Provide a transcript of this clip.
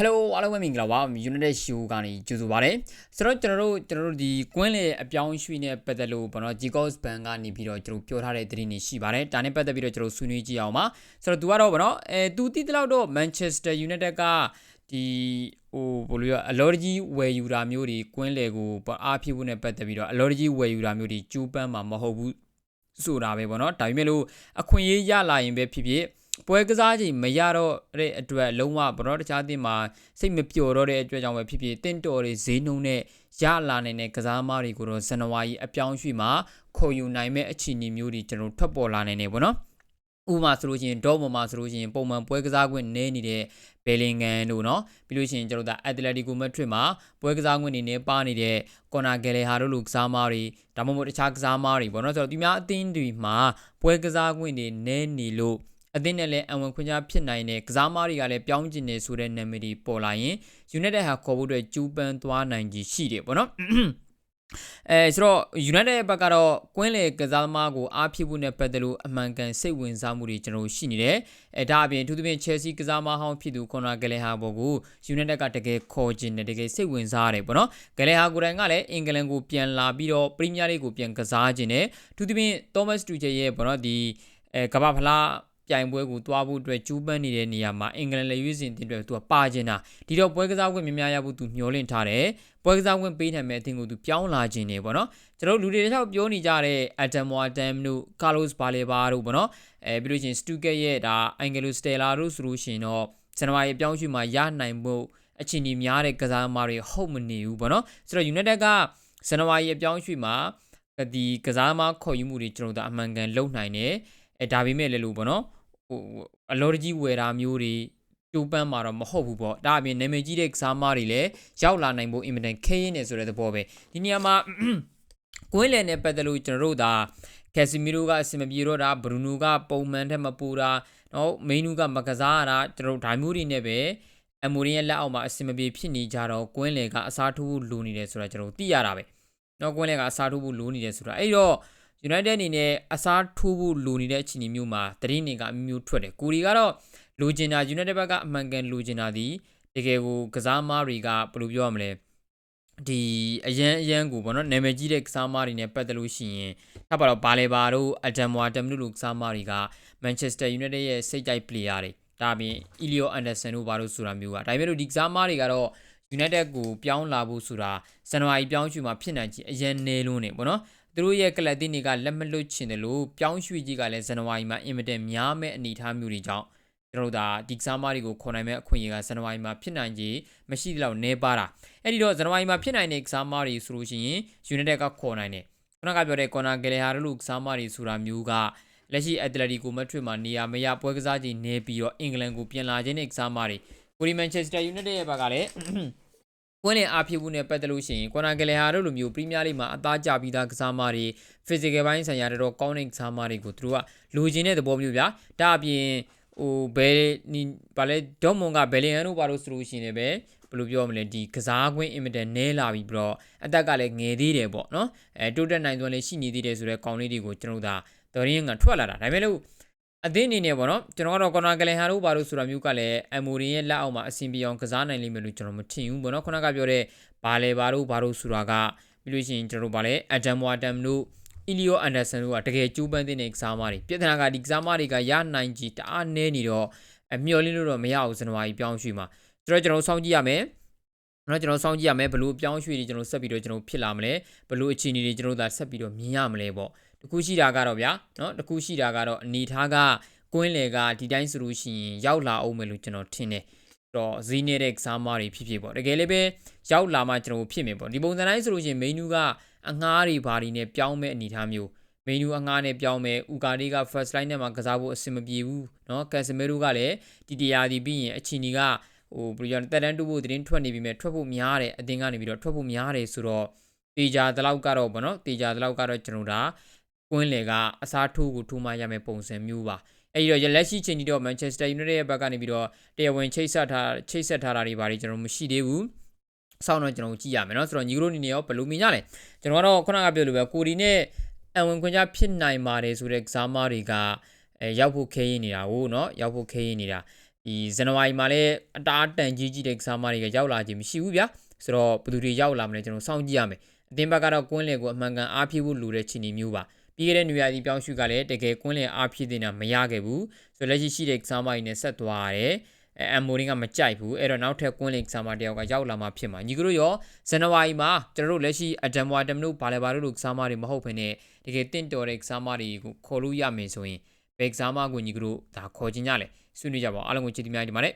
Hello အားလုံးပဲမင်္ဂလာပါ United Show ကနေကြိုဆိုပါရစေဆိုတော့ကျွန်တော်တို့ကျွန်တော်တို့ဒီကွင်းလေအပြောင်းရွှေ့နဲ့ပတ်သက်လို့ဘောနော် Gcos Bank ကနေပြီးတော့ကျွန်တော်ပြောထားတဲ့သတင်းတွေရှိပါတယ်ဒါနဲ့ပတ်သက်ပြီးတော့ကျွန်တော်ဆွေးနွေးကြည့်အောင်ပါဆိုတော့ तू ကတော့ဘောနော်အဲ तू တိတလောက်တော့ Manchester United ကဒီဟိုဘယ်လိုရအလော်ကြီးဝယ်ယူတာမျိုးတွေကွင်းလေကိုအားဖြစ်ဖို့နဲ့ပတ်သက်ပြီးတော့အလော်ကြီးဝယ်ယူတာမျိုးတွေကျူးပန်းမှာမဟုတ်ဘူးဆိုတာပဲပေါ့နော်ဒါပေမဲ့လို့အခွင့်အရေးရလာရင်ပဲဖြစ်ဖြစ် ပွဲကစားချိန်မရတော့တဲ့အတွက်လုံးဝဘရော့တခြားတင်မှာစိတ်မပျော်တော့တဲ့အတွက်ကြောင့်ပဲဖြစ်ဖြစ်တင့်တော်တွေဈေးနှုန်းနဲ့ရလာနိုင်တဲ့ကစားမားတွေကိုတော့ဇန်နဝါရီအပြောင်းရွှေ့မှာခေါ်ယူနိုင်မဲ့အခြေအနေမျိုးတွေကျွန်တော်ထွက်ပေါ်လာနိုင်တယ်ပေါ့နော်ဥမာဆိုလို့ရှိရင်ဒေါ်မမာဆိုလို့ရှိရင်ပုံမှန်ပွဲကစားခွင့်နည်းနေတဲ့ဘယ်လင်ဂန်တို့နော်ပြီးလို့ရှိရင်ကျွန်တော်တို့အက်တလက်တီကိုမက်ထရစ်မှာပွဲကစားခွင့်နေနဲ့ပါနေတဲ့ကော်နာဂယ်လီဟာတို့လိုကစားမားတွေဒါမှမဟုတ်တခြားကစားမားတွေပေါ့နော်ဆိုတော့ဒီများအသင်းတွေမှာပွဲကစားခွင့်တွေနည်းနေလို့ အသင်းနဲ့လည်းအဝင်ခွင့်ကြားဖြစ်နိုင်တဲ့ကစားမားတွေကလည်းပြောင်းကျင်နေဆိုတဲ့နာမည်တွေပေါ်လာရင် United ဟာခေါ်ဖို့အတွက်ကျူးပန်းသွားနိုင်ကြီးရှိတယ်ပေါ့နော်အဲဆိုတော့ United ရဲ့ဘက်ကတော့ကွင်းလေကစားသမားကိုအားဖြစ်ဖို့နဲ့ပတ်သက်လို့အမှန်ကန်စိတ်ဝင်စားမှုတွေကျွန်တော်ရှိနေတယ်။အဲဒါအပြင်အထူးသဖြင့် Chelsea ကစားသမားဟောင်းဖြစ်သူ Conor Gallagher ဘောကို United ကတကယ်ခေါ်ခြင်းနဲ့တကယ်စိတ်ဝင်စားရတယ်ပေါ့နော်။ Gallagher ကိုယ်တိုင်ကလည်းအင်္ဂလန်ကိုပြန်လာပြီးတော့ Premier League ကိုပြန်ကစားခြင်းနဲ့အထူးသဖြင့် Thomas Tuchel ရဲ့ပေါ့နော်ဒီအဲကမ္ဘာဖလား ပြိုင်ပွဲကိုတွားဖို့အတွက်ကျူးပန်းနေတဲ့နေရာမှာအင်္ဂလန်လက်ရွေးစင်တင်အတွက်သူကပါကျင်တာဒီတော့ပွဲကစားခွင့်များများရဖို့သူမျှော်လင့်ထားတယ်ပွဲကစားခွင့်ပေးနိုင်မဲ့အသင်းကိုသူပြောင်းလာခြင်းနေပေါ့နော်ကျွန်တော်လူတွေတခြားပြောနေကြတဲ့ Adam Wardam တို့ Carlos Baleba တို့ပေါ့နော်အဲပြီးလို့ချင်း Stuttgart ရဲ့ဒါ Angelo Stella တို့ဆိုလို့ရှိရင်တော့ဇန်နဝါရီပြောင်းရွှေ့မှာရနိုင်ဖို့အချိန်ကြီးများတဲ့ကစားသမားတွေဟုတ်မနေဘူးပေါ့နော်ဆိုတော့ United ကဇန်နဝါရီအပြောင်းရွှေ့မှာဒီကစားသမားခေါ်ယူမှုတွေကျွန်တော်တို့အမှန်ကန်လုပ်နိုင်တယ်အဲဒါပေမဲ့လည်းလို့ပေါ့နော် ဟိုအလော်ကြီးဝယ်တာမျိုးတွေကျိုးပန်းမှာတော့မဟုတ်ဘူးပေါ့ဒါအပြင်နာမည်ကြီးတဲ့ကစားမားတွေလည်းရောက်လာနိုင်ဖို့အင်မတန်ခဲရင်းနေဆိုတဲ့သဘောပဲဒီနေရာမှာကွင်းလယ်နဲ့ပတ်သက်လို့ကျွန်တော်တို့ဒါကက်စီမီရိုကအစင်မပြေတော့တာဘရူနိုကပုံမှန်ထက်မပူတာနော်မိနူကမကစားတာကျွန်တော်တို့ဒိုင်မိုးတွေနဲ့ပဲအမိုရင်ရဲ့လက်အောက်မှာအစင်မပြေဖြစ်နေကြတော့ကွင်းလယ်ကအစားထိုးလိုနေတယ်ဆိုတာကျွန်တော်တို့သိရတာပဲနော်ကွင်းလယ်ကအစားထိုးဖို့လိုနေတယ်ဆိုတာအဲ့တော့ United အနေနဲ့အစားထိုးဖို့လိုနေတဲ့အခြေအနေမျိုးမှာတရင်တွေကအမျိုးမျိုးထွက်တယ်ကိုရီကတော့လိုချင်တာ United ဘက်ကအမှန်ကန်လိုချင်တာဒီတကယ်ကိုကစားမားတွေကဘယ်လိုပြောရမလဲဒီအရန်အရန်ကိုပေါ့နော်နာမည်ကြီးတဲ့ကစားမားတွေနဲ့ပတ်သက်လို့ရှိရင်ထပ်ပါတော့ဘာလေဘာတို့အဒမ်ဝါတမ်တို့လိုကစားမားတွေက Manchester United ရဲ့စိတ်ကြိုက် player တွေဒါပြင် Elio Anderson တို့ဘာလို့ဆိုတာမျိုးကဒါပေမဲ့လို့ဒီကစားမားတွေကတော့ United ကိုပြောင်းလာဖို့ဆိုတာဇန်နဝါရီပြောင်းရွှေ့မှာဖြစ်နိုင်ချေအရန်နေလို့နေပေါ့နော် သူတို့ရဲ့ကလပ်တင်းတွေကလက်မလွတ်ချင်တယ်လို့ပြောင်းရွှေ့ကြီးကလည်းဇန်နဝါရီမှာအင်မတန်များမဲ့အနေအထားမျိုးတွေကြောင့်ကျွန်တော်တို့ဒါဒီကစားမတွေကိုခေါ်နိုင်မဲ့အခွင့်အရေးကဇန်နဝါရီမှာဖြစ်နိုင်ကြီးမရှိသလောက်နေပါတာအဲ့ဒီတော့ဇန်နဝါရီမှာဖြစ်နိုင်တဲ့ကစားမတွေဆိုလို့ရှိရင် United ကခေါ်နိုင်တယ်ခုနကပြောတဲ့ Conor Gallagher တို့လိုကစားမတွေဆိုတာမျိုးကလက်ရှိ Atletico Madrid မှာနေရာမရပွဲကစားချိန်နေပြီးတော့အင်္ဂလန်ကိုပြန်လာခြင်းတဲ့ကစားမတွေကိုရီ Manchester United ရဲ့ဘက်ကလည်း ကွင်းလင်အားဖြစ်မှုနဲ့ပတ်သက်လို့ရှိရင်ကွန်နာဂလေဟာတို့လိုမျိုးပရီးမီးယားလိမှာအသားကျပြီးသားကစားမတွေ physical ဘိုင်းဆိုင်ရာတော့ကောင်းတဲ့ကစားမတွေကိုသူတို့ကလိုချင်တဲ့သဘောမျိုးဗျာဒါအပြင်ဟိုဘယ်နီဗာလဲဒေါမွန်ကဘယ်လီယန်တို့ဘာလို့ဆိုလို့ရှိရင်လည်းပဲဘယ်လိုပြောမလဲဒီကစားကွင်းအင်မတန်နဲလာပြီပြီးတော့အသက်ကလည်းငယ်သေးတယ်ပေါ့နော်အဲတိုးတက်နိုင်သွင်းလည်းရှိနေသေးတယ်ဆိုတော့ကောင်းလေးတွေကိုကျွန်တော်တို့ဒါတော်ရင်းကထွက်လာတာဒါပေမဲ့လို့ အသင်းအနေနဲ့ပေါ့နော်ကျွန်တော်ကတော့ကော်နာဂလန်ဟာတို့ဘာလို့ဆိုတာမျိုးကလည်းအမိုရီရဲ့လက်အောက်မှာအဆင်ပြေအောင်ကစားနိုင်လိမ့်မယ်လို့ကျွန်တော်မထင်ဘူးပေါ့နော်ခုနကပြောတဲ့ဘာလဲဘာတို့ဘာတို့ဆိုတာကပြီးလို့ရှိရင်ကျွန်တော်တို့ဘာလဲအဒမ်ဝါတမ်တို့အီလီယိုအန်ဒါဆန်တို့ကတကယ်ကျူးပန်းတဲ့ကစားမတွေပြဿနာကဒီကစားမတွေကရနိုင်ကြီးတအားနဲနေတော့အမျော်လင့်လို့တော့မရဘူးဇန်နဝါရီပြောင်းရွှေ့မှာဆိုတော့ကျွန်တော်စောင့်ကြည့်ရမယ် နော်ကျွန်တော်စောင့်ကြည့်ရမယ်ဘလို့ပြောင်းရွှေ့တွေကျွန်တော်ဆက်ပြီးတော့ကျွန်တော်ဖြစ်လာမလဲဘလို့အခြေအနေတွေကျွန်တော်သာဆက်ပြီးတော့မြင်ရမလဲပေါ့တခုရှိတာကတော့ဗျာနော်တခုရှိတာကတော့အနေထားကကွင်းလေကဒီတိုင်းဆိုလို့ရှိရင်ရောက်လာအောင်မယ်လို့ကျွန်တော်ထင်တယ်တော့ဈေးနေတဲ့ကစားမတွေဖြစ်ဖြစ်ပေါ့တကယ်လည်းပဲရောက်လာမှကျွန်တော်ဖြစ်မယ်ပေါ့ဒီပုံစံတိုင်းဆိုလို့ရှိရင်မင်းနူကအငှားတွေဘာတွေနဲ့ပြောင်းမဲ့အနေထားမျိုးမင်းနူအငှားနဲ့ပြောင်းမဲ့ဥကာဒီက first line နဲ့မှာကစားဖို့အဆင်မပြေဘူးเนาะကန်စမီရိုကလည်းဒီတရားဒီပြီးရင်အချီနီက ဟိုဘယ်လိုတက်တန်းတူဖို့တင်းထွက်နေပြီမဲ့ထွက်ဖို့များတယ်အတင်းကနေပြီးတော့ထွက်ဖို့များတယ်ဆိုတော့တေချာတလောက်ကတော့ဗောနော်တေချာတလောက်ကတော့ကျွန်တော်ဒါကွင်းလေကအစားထိုးကိုထိုးမှရမယ်ပုံစံမျိုးပါအဲ့ဒီတော့လက်ရှိချိန်ဒီတော့ Manchester United ရဲ့ဘက်ကနေပြီးတော့တရားဝင်ချိတ်ဆက်ထားချိတ်ဆက်ထားတာတွေပါတယ်ကျွန်တော်မရှိသေးဘူးစောင့်တော့ကျွန်တော်ကြည့်ရမယ်เนาะဆိုတော့ညီတို့အနေနဲ့ရောဘယ်လိုမြင်ကြလဲကျွန်တော်ကတော့ခုနကပြောလို့ပဲကိုဒီနဲ့အဝင်ခွင့်ကြဖြစ်နိုင်ပါတယ်ဆိုတဲ့ကစားမတွေကအဲရောက်ဖို့ခဲရင်နေတာဟုတ်เนาะရောက်ဖို့ခဲရင်နေတာ ဒီဇန်နဝါရီမှာလည်းအတားအတန်ကြီးကြီးတဲ့ကစားမတွေကရောက်လာခြင်းမရှိဘူးဗျာဆိုတော့ဘယ်သူတွေရောက်လာမလဲကျွန်တော်စောင့်ကြည့်ရမယ်အသင်းဘက်ကတော့ကွင်းလယ်ကိုအမှန်ကန်အားဖြည့်ဖို့လိုတဲ့ခြေနေမျိုးပါပြီးခဲ့တဲ့နေရာဒီပြောင်းရှုကလည်းတကယ်ကွင်းလယ်အားဖြည့်နေတာမရခဲ့ဘူးဆိုတော့လက်ရှိရှိတဲ့ကစားမတွေနဲ့ဆက်သွားရတယ်အဲအမ်မိုရင်ကမကြိုက်ဘူးအဲ့တော့နောက်ထပ်ကွင်းလင်ကစားမတယောက်ကရောက်လာမှဖြစ်မှာညီကတို့ရောဇန်နဝါရီမှာကျွန်တော်တို့လက်ရှိအဒမ်ဝါတမ်တို့ဘာလဲဘာလို့လို့ကစားမတွေမဟုတ်ဘဲနဲ့တကယ်တင့်တော်တဲ့ကစားမတွေကိုခေါ်လို့ရမယ်ဆိုရင်ဘယ်ကစားမကိုညီကတို့ဒါခေါ်ခြင်းကြလဲ ဆွေးနွေးကြပါဦးအားလုံးကိုချစ်တီများဒီမှာနဲ့